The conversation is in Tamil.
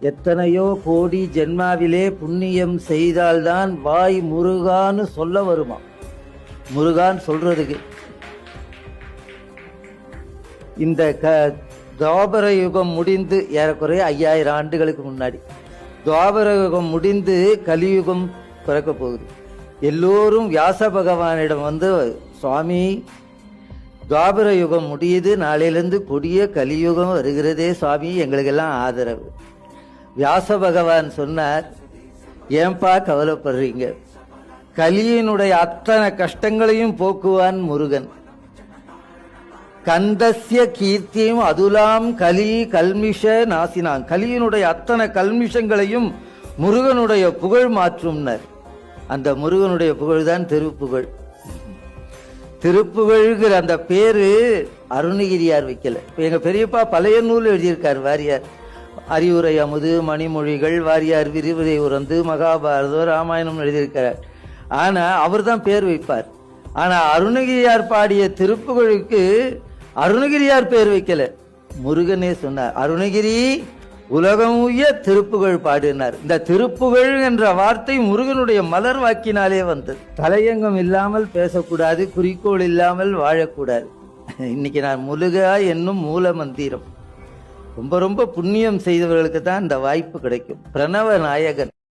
எத்தனையோ கோடி ஜென்மாவிலே புண்ணியம் செய்தால்தான் வாய் முருகான்னு சொல்ல வருமா? முருகான்னு சொல்றதுக்கு. இந்த க துவாபர யுகம் முடிந்து ஏறக்குறைய ஐயாயிரம் ஆண்டுகளுக்கு முன்னாடி. துவாபர யுகம் முடிந்து கலியுகம் பிறக்க போகுது. எல்லோரும் வியாச பகவானிடம் வந்து சுவாமி துவாபர யுகம் முடியுது. நாளையிலேருந்து கொடிய கலியுகம் வருகிறதே சுவாமி. எங்களுக்கெல்லாம் ஆதரவு. வியாச பகவான் சொன்னார் ஏன்பா கவலைப்படுறீங்க? கலியினுடைய அத்தனை கஷ்டங்களையும் போக்குவான் முருகன். கந்தசிய கீர்த்தியும் அதுலாம் கலி கல்மிஷ நாசினான். கலியினுடைய அத்தனை கல்மிஷங்களையும் முருகனுடைய புகழ் மாற்றும்னர். அந்த முருகனுடைய புகழ்தான் திருப்புகழ். திருப்புகழ்கிற அந்த பேரு அருணகிரியார் வைக்கல. எங்க பெரியப்பா பழைய நூல் எழுதியிருக்கார் வாரியார். அறிவுரை அமுது மணிமொழிகள் வாரியார் விரிவுரை உறந்து மகாபாரதம் ராமாயணம் எழுதியிருக்கிறார். ஆனா அவர் தான் பேர் வைப்பார். ஆனா அருணகிரியார் பாடிய திருப்புகழுக்கு அருணகிரியார் பேர் வைக்கல. முருகனே சொன்னார் அருணகிரி உலகம் திருப்புகழ் பாடினார். இந்த திருப்புகழ் என்ற வார்த்தை முருகனுடைய மலர் வாக்கினாலே வந்தது. தலையங்கம் இல்லாமல் பேசக்கூடாது குறிக்கோள் இல்லாமல் வாழக்கூடாது. இன்னைக்கு நான் முருகா என்னும் மூல மந்திரம் ரொம்ப ரொம்ப புண்ணியம் செய்தவர்களுக்கு தான் இந்த வாய்ப்பு கிடைக்கும். பிரணவ நாயகன்